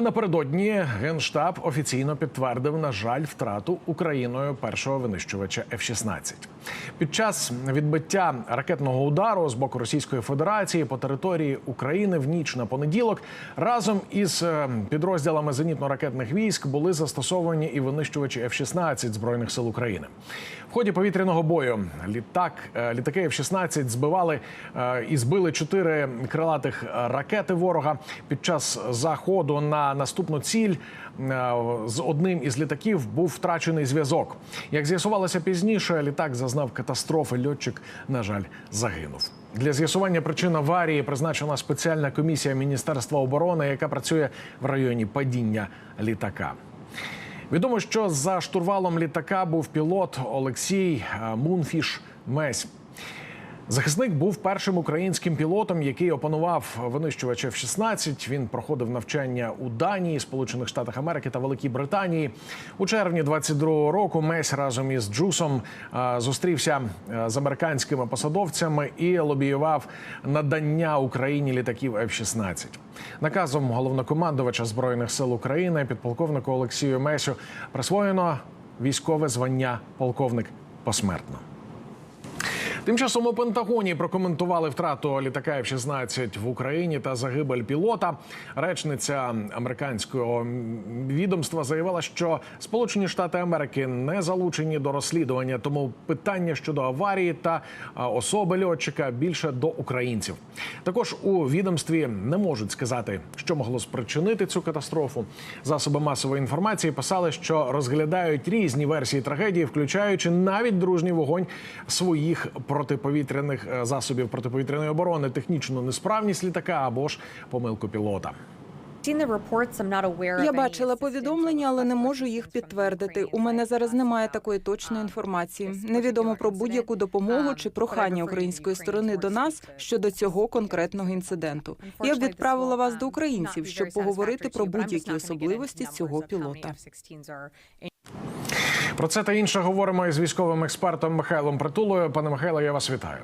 Напередодні генштаб офіційно підтвердив, на жаль, втрату Україною першого винищувача F-16. Під час відбиття ракетного удару з боку Російської Федерації по території України в ніч на понеділок разом із е, підрозділами зенітно-ракетних військ були застосовані і винищувачі F-16 збройних сил України. В ході повітряного бою літак е, літаки F-16 збивали е, і збили чотири крилатих ракети ворога під час заходу на наступну ціль. е, З одним із літаків був втрачений зв'язок. Як з'ясувалося пізніше, літак зазнав катастрофи. Льотчик, на жаль, загинув. Для з'ясування причин аварії призначена спеціальна комісія Міністерства оборони, яка працює в районі падіння літака. Відомо, що за штурвалом літака був пілот Олексій е, Мунфіш Месь. Захисник був першим українським пілотом, який опанував винищувач F-16. Він проходив навчання у Данії, Сполучених Штатах Америки та Великій Британії. У червні 22-го року Месь разом із Джусом зустрівся з американськими посадовцями і лобіював надання Україні літаків F-16. Наказом головнокомандувача збройних сил України підполковнику Олексію Месю присвоєно військове звання полковник посмертно. Тим часом у Пентагоні прокоментували втрату літака F-16 в Україні та загибель пілота. Речниця американського відомства заявила, що Сполучені Штати Америки не залучені до розслідування, тому питання щодо аварії та особи льотчика більше до українців. Також у відомстві не можуть сказати, що могло спричинити цю катастрофу. Засоби масової інформації писали, що розглядають різні версії трагедії, включаючи навіть дружній вогонь своїх протиповітряних е, засобів протиповітряної оборони, технічну несправність літака або ж помилку пілота. Я бачила повідомлення, але не можу їх підтвердити. У мене зараз немає такої точної інформації. Невідомо про будь-яку допомогу чи прохання української сторони до нас щодо цього конкретного інциденту. Я б відправила вас до українців, щоб поговорити про будь-які особливості цього пілота. Про це та інше говоримо із військовим експертом Михайлом Притулою. Пане Михайло, я вас вітаю.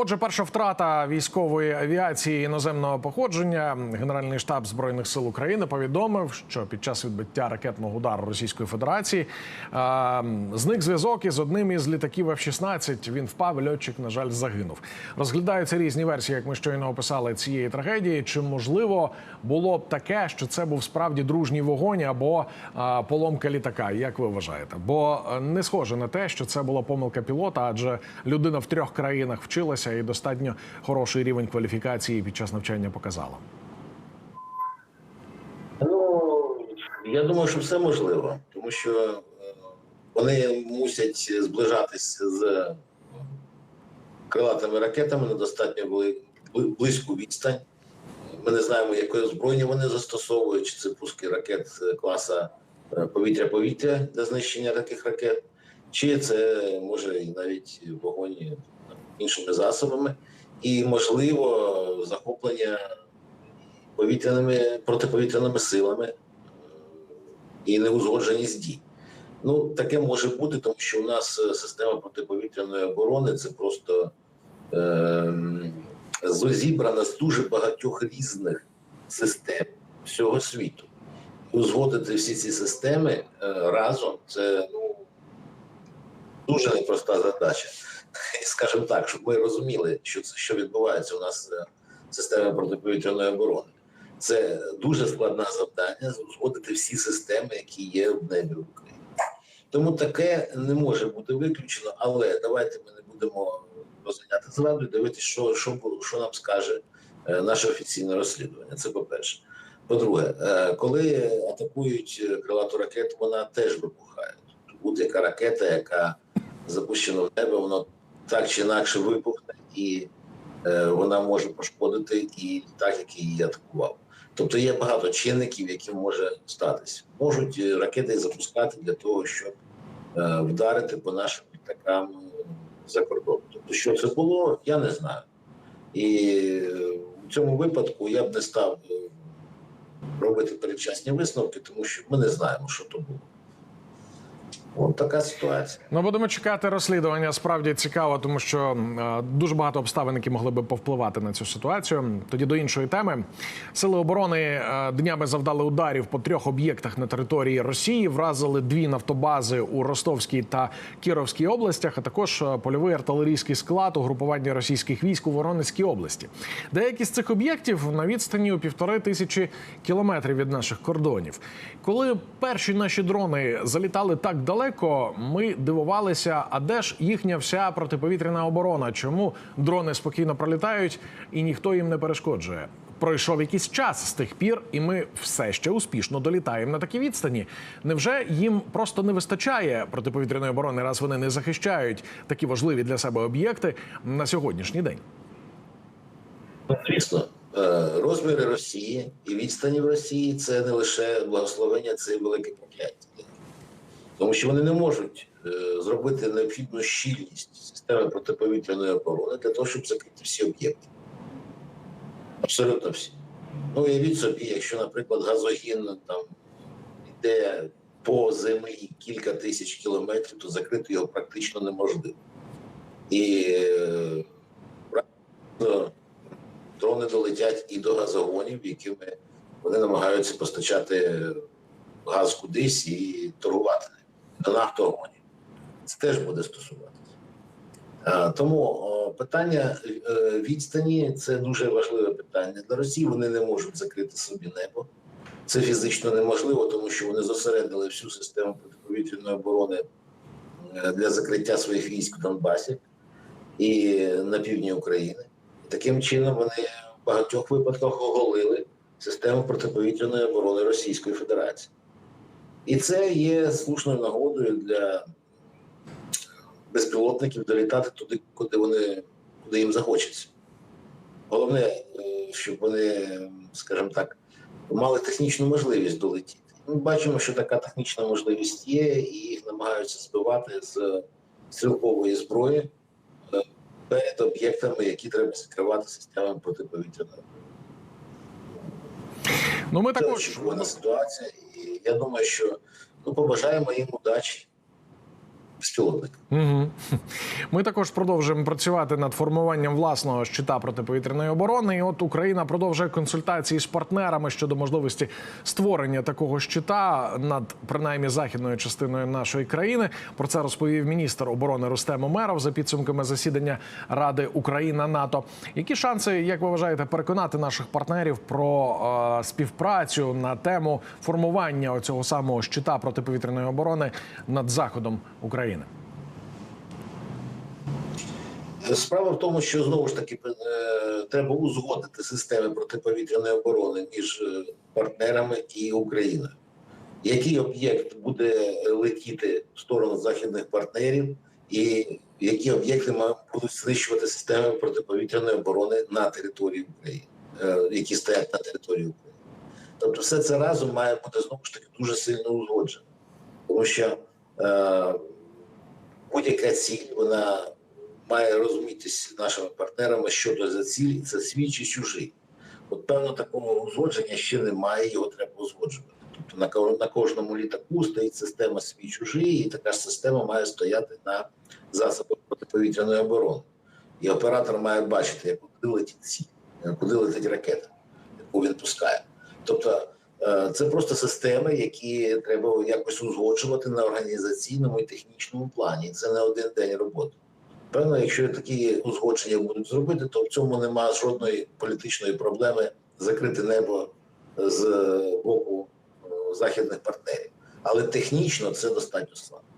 Отже, перша втрата військової авіації іноземного походження. Генеральний штаб збройних сил України повідомив, що під час відбиття ракетного удару Російської Федерації е, зник зв'язок із одним із літаків F-16. Він впав. Льотчик, на жаль, загинув. Розглядаються різні версії, як ми щойно описали цієї трагедії. Чи можливо було б таке, що це був справді дружній вогонь або е, поломка літака? Як ви вважаєте? Бо е, не схоже на те, що це була помилка пілота, адже людина в трьох країнах вчилася і достатньо хороший рівень кваліфікації під час навчання показала. Ну я думаю, що все можливо, тому що е, вони мусять зближатися з крилатими ракетами на достатньо бли- бли- близьку відстань. Ми не знаємо, яке озброєння вони застосовують, чи це пуски ракет класа е, повітря-повітря для знищення таких ракет, чи це може навіть вогонь іншими засобами, і можливо захоплення повітряними протиповітряними силами е, і неузгодженість дій. Ну, таке може бути, тому що у нас е, система протиповітряної оборони це просто е, зібрана з дуже багатьох різних систем всього світу. Узгодити всі ці системи е, разом це ну, дуже непроста задача. Скажімо так, щоб ми розуміли, що що відбувається у нас е, в системі протиповітряної оборони. Це дуже складне завдання узгодити всі системи, які є в небі в Україні. Тому таке не може бути виключено, але давайте ми не будемо розганяти зраду і дивитися, що, що, що нам скаже е, наше офіційне розслідування. Це по-перше. По-друге, е, коли атакують е, крилату ракету, вона теж вибухає. Будь-яка ракета, яка запущена в небо, воно так чи інакше вибухне, і е, вона може пошкодити і так, який її атакував. Тобто є багато чинників, які може статися. Можуть е, ракети запускати для того, щоб е, вдарити по нашим літакам е, за кордон. Тобто, що це було, я не знаю. І е, в цьому випадку я б не став робити передчасні висновки, тому що ми не знаємо, що то було. От така ситуація. Ну, будемо чекати розслідування. Справді цікаво, тому що е, дуже багато обставин, які могли би повпливати на цю ситуацію. Тоді до іншої теми. Сили оборони е, днями завдали ударів по трьох об'єктах на території Росії, вразили дві нафтобази у Ростовській та Кіровській областях, а також е, польовий артилерійський склад угрупування російських військ у Воронезькій області. Деякі з цих об'єктів на відстані у півтори тисячі кілометрів від наших кордонів. Коли перші наші дрони залітали так далеко, ми дивувалися, а де ж їхня вся протиповітряна оборона? Чому дрони спокійно пролітають і ніхто їм не перешкоджує? Пройшов якийсь час з тих пір, і ми все ще успішно долітаємо на такі відстані. Невже їм просто не вистачає протиповітряної оборони, раз вони не захищають такі важливі для себе об'єкти на сьогоднішній день? Звісно, е, розміри Росії і відстані в Росії це не лише благословення, це і велике прокляття. Тому що вони не можуть е, зробити необхідну щільність системи протиповітряної оборони для того, щоб закрити всі об'єкти. Абсолютно всі. Ну, уявіть собі, якщо, наприклад, газогін там йде по землі кілька тисяч кілометрів, то закрити його практично неможливо. І е, дрони долетять і до газогонів, якими вони намагаються постачати газ кудись і торгувати нафтогонів. Це теж буде стосуватися. Тому питання е, відстані це дуже важливе питання для Росії. Вони не можуть закрити собі небо. Це фізично неможливо, тому що вони зосередили всю систему протиповітряної оборони е, для закриття своїх військ в Донбасі і на півдні України. Таким чином вони в багатьох випадках оголили систему протиповітряної оборони Російської Федерації. І це є слушною нагодою для безпілотників долітати туди, куди вони куди їм захочеться. Головне, е, щоб вони, скажімо так, мали технічну можливість долетіти. Ми бачимо, що така технічна можливість є, і їх намагаються збивати з стрілкової зброї е, перед об'єктами, які треба закривати системами протиповітряної. Ну ми також. очікувана ситуація, і я думаю, що ну, побажаємо їм удачі безпілотника. Угу. Ми також продовжуємо працювати над формуванням власного щита протиповітряної оборони. І от Україна продовжує консультації з партнерами щодо можливості створення такого щита над принаймні західною частиною нашої країни. Про це розповів міністр оборони Рустем Умеров за підсумками засідання Ради Україна НАТО. Які шанси, як ви вважаєте, переконати наших партнерів про е, співпрацю на тему формування цього самого щита протиповітряної оборони над заходом України? Справа в тому, що знову ж таки е, треба узгодити системи протиповітряної оборони між е, партнерами і Україною. Який об'єкт буде летіти в сторону західних партнерів, і які об'єкти будуть знищувати системи протиповітряної оборони на території України, е, які стоять на території України. Тобто, все це разом має бути знову ж таки дуже сильно узгоджено, тому що будь-яка ціль вона має розумітися нашими партнерами, що то за ціль, це свій чи чужий. От певно такого узгодження ще немає, його треба узгоджувати. Тобто на на кожному літаку стоїть система свій чужий, і така ж система має стояти на засобах протиповітряної оборони. І оператор має бачити, куди летить ціль, куди летить ракета, яку він пускає. Тобто це просто системи, які треба якось узгоджувати на організаційному і технічному плані. Це не один день роботи. Певно, якщо такі узгодження будуть зробити, то в цьому немає жодної політичної проблеми закрити небо з боку е, західних партнерів. Але технічно це достатньо складно.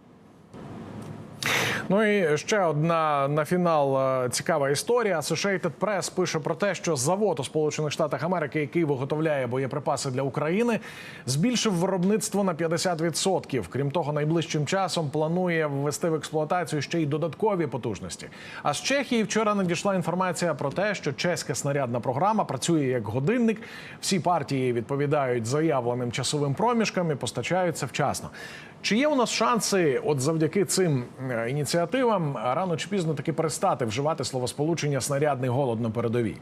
Ну і ще одна на фінал е, цікава історія. Associated Press пише про те, що завод у Сполучених Штатах Америки, який виготовляє боєприпаси для України, збільшив виробництво на 50%. Крім того, найближчим часом планує ввести в експлуатацію ще й додаткові потужності. А з Чехії вчора надійшла інформація про те, що чеська снарядна програма працює як годинник. Всі партії відповідають заявленим часовим проміжкам і постачаються вчасно. Чи є у нас шанси, от завдяки цим е, ініціативам, рано чи пізно таки перестати вживати словосполучення снарядний голод на передовій?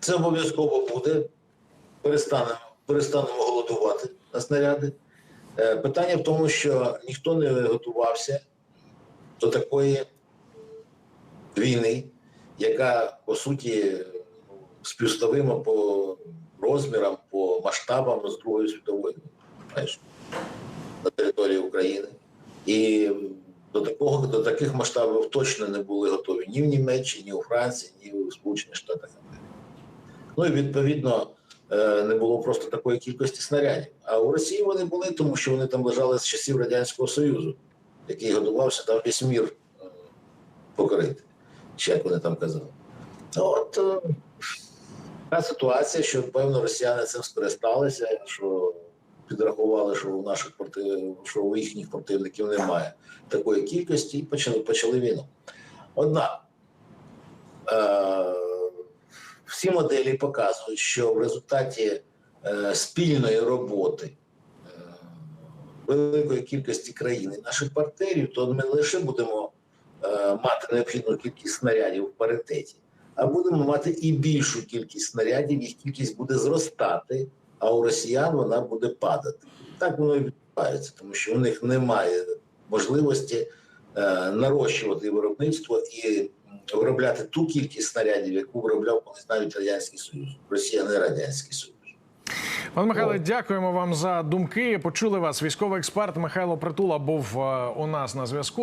Це обов'язково буде. Перестанемо, перестанемо голодувати на снаряди. Е, Питання в тому, що ніхто не готувався до такої війни, яка по суті співставима по розмірам, по масштабам з Другої світової знаєш, на території України. І до такого до таких масштабів точно не були готові ні в Німеччині, ні у Франції, ні у Сполучених Штатах Америки. Ну і відповідно е, не було просто такої кількості снарядів. А у Росії вони були, тому що вони там лежали з часів Радянського Союзу, який готувався там весь мір е, покорити, чи як вони там казали. Ну, От е, така ситуація, що певно росіяни цим скористалися, що підрахували, що у наших проти... що у їхніх противників немає такої кількості, і почали, почали війну. Однак е, всі моделі показують, що в результаті е, спільної роботи е, великої кількості країн і наших партнерів, то ми не лише будемо е, мати необхідну кількість снарядів в паритеті, а будемо мати і більшу кількість снарядів, їх кількість буде зростати, а у росіян вона буде падати. Так воно і відбувається, тому що у них немає можливості е, нарощувати виробництво і виробляти ту кількість снарядів, яку виробляв колись навіть радянський союз. Росія не радянський союз. Пане Михайле, дякуємо вам за думки. Почули вас. Військовий експерт Михайло Притула був е, у нас на зв'язку.